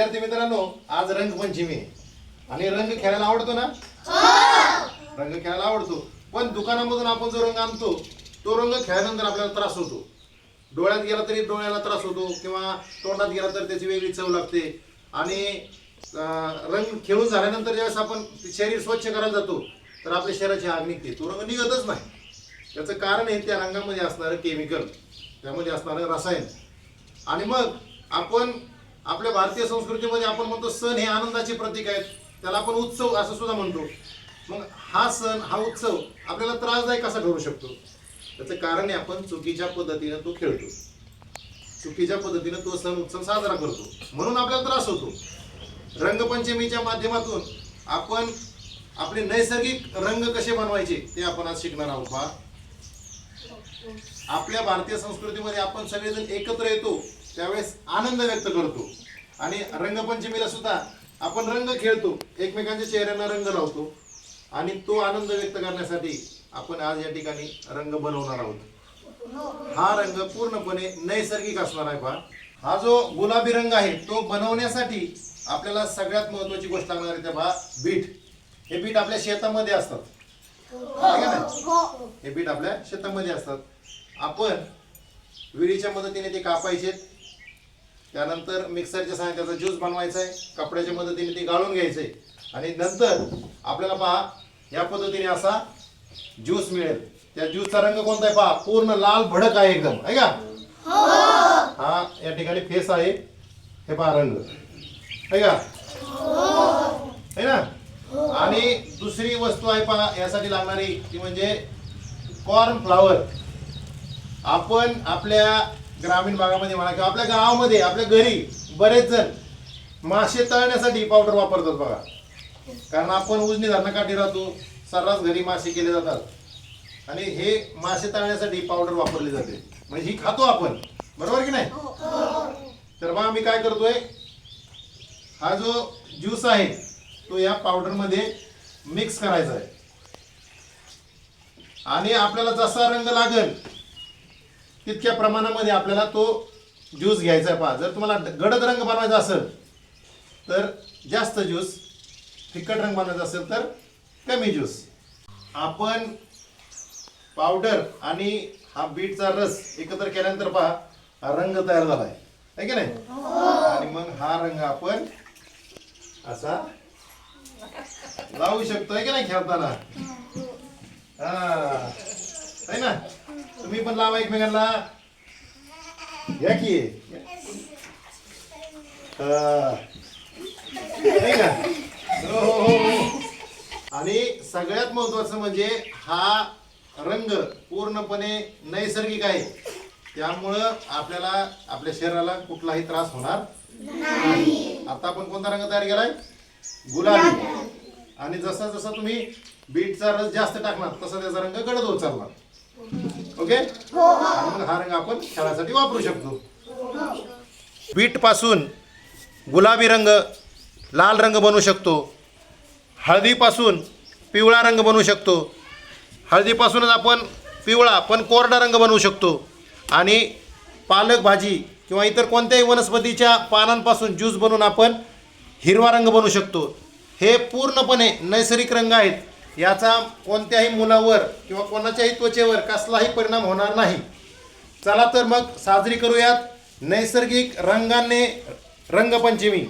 विद्यार्थी मित्रांनो आज रंगपंचमी आहे. आणि रंग खेळायला आवडतो ना? रंग खेळायला आवडतो. पण दुकानामधून आपण जो रंग आणतो तो रंग खेळल्यानंतर आपल्याला त्रास होतो. डोळ्यात गेला तरी डोळ्याला त्रास होतो किंवा तोंडात गेला तर त्याची वेगळी चव लागते. आणि रंग खेळून झाल्यानंतर ज्यावेळेस आपण शरीर स्वच्छ करायला जातो तर आपल्या शरीराची आग निघते. तो रंग निघतच नाही. त्याचं कारण आहे त्या रंगामध्ये असणारं केमिकल त्यामध्ये असणारं रसायन. आणि मग आपण आपल्या भारतीय संस्कृतीमध्ये आपण म्हणतो सण हे आनंदाचे प्रतीक आहेत. त्याला आपण उत्सव असं सुद्धा म्हणतो. मग हा सण हा उत्सव आपल्याला त्रासदायक कसा ठरू शकतो? त्याचं कारण आहे आपण चुकीच्या पद्धतीनं तो खेळतो. चुकीच्या पद्धतीनं तो सण उत्सव साजरा करतो. म्हणून आपल्याला त्रास होतो. रंगपंचमीच्या माध्यमातून आपण आपले नैसर्गिक रंग कसे बनवायचे ते आपण आज शिकणार आहोत पहा. आपल्या भारतीय संस्कृतीमध्ये आपण सगळेजण एकत्र येतो. त्यावेळेस आनंद व्यक्त करतो. आणि रंगपंचमीला सुद्धा आपण रंग खेळतो. एकमेकांच्या चेहऱ्यांना रंग लावतो. आणि तो आनंद व्यक्त करण्यासाठी आपण आज या ठिकाणी रंग बनवणार आहोत. हा रंग पूर्णपणे नैसर्गिक असणार आहे पहा हा जो गुलाबी रंग आहे तो बनवण्यासाठी आपल्याला सगळ्यात महत्वाची गोष्ट लागणार आहे त्या पहा बीट. हे बीट आपल्या शेतामध्ये असतात. नाही? हे. बीट आपल्या शेतामध्ये असतात. आपण विळीच्या मदतीने ते कापायचे त्यानंतर मिक्सरच्या सहाय्याचा ज्यूस बनवायचा आहे कपड्याच्या मदतीने ते गाळून घ्यायचे आणि नंतर आपल्याला पहा या पद्धतीने असा ज्यूस मिळेल. त्या ज्यूसचा रंग कोणता आहे पहा? पूर्ण लाल भडक आहे एकदम. आहे का? हा. या ठिकाणी फेस आहे. हे पहा रंग. आहे का? आहे ना? आणि दुसरी वस्तू आहे पहा यासाठी लागणारी ती म्हणजे कॉर्न फ्लावर आपण आपल्या ग्रामीण भागामध्ये म्हणा किंवा आपल्या गावामध्ये आपल्या घरी बरेच जण मासे तळण्यासाठी पावडर वापरतात बघा. कारण आपण उजनी धरणाकाठी राहतो सर्रास घरी मासे केले जातात. आणि हे मासे तळण्यासाठी पावडर वापरली जाते. म्हणजे ही खातो आपण. बरोबर की नाही? तर मग आम्ही काय करतोय हा जो ज्यूस आहे तो या पावडरमध्ये मिक्स करायचा आहे. आणि आपल्याला जसा रंग लागेल तितक्या प्रमाणामध्ये आपल्याला तो ज्यूस घ्यायचा आहे पहा. जर तुम्हाला गडद रंग बनवायचा असेल तर जास्त ज्यूस फिकट रंग बनवायचा असेल तर कमी ज्यूस. आपण पावडर आणि हा बीटचा रस एकत्र केल्यानंतर पहा हा रंग तयार झाला आहे है की नाही? आणि मग हा रंग आपण असा लावू शकतो आहे की नाही खेळताना? हा. आहे ना? तुम्ही पण लावा एकमेकांना. घ्या की. का? हो हो हो. आणि सगळ्यात महत्वाचं म्हणजे हा रंग पूर्णपणे नैसर्गिक आहे. त्यामुळं आपल्याला आपल्या शरीराला कुठलाही त्रास होणार नाही. आता आपण कोणता रंग तयार केलाय? गुलाबी. आणि जसा जसा तुम्ही बीटचा रस जास्त टाकणार तसा त्याचा रंग गडद होत चालणार. ओके? आणि मग हा रंग आपण खेळासाठी वापरू शकतो. पीठपासून गुलाबी रंग लाल रंग बनवू शकतो. हळदीपासून पिवळा रंग बनवू शकतो. हळदीपासूनच आपण पिवळा पण कोरडा रंग बनवू शकतो. आणि पालक भाजी किंवा इतर कोणत्याही वनस्पतीच्या पानांपासून ज्यूस बनवून आपण हिरवा रंग बनवू शकतो. हे पूर्णपणे नैसर्गिक रंग आहेत. याचा कोणत्याही मुलावर किंवा कोणाच्याही त्वचेवर कसलाही परिणाम होणार नाही. चला तर मग साजरी करूयात नैसर्गिक रंगाने रंगपंचमी.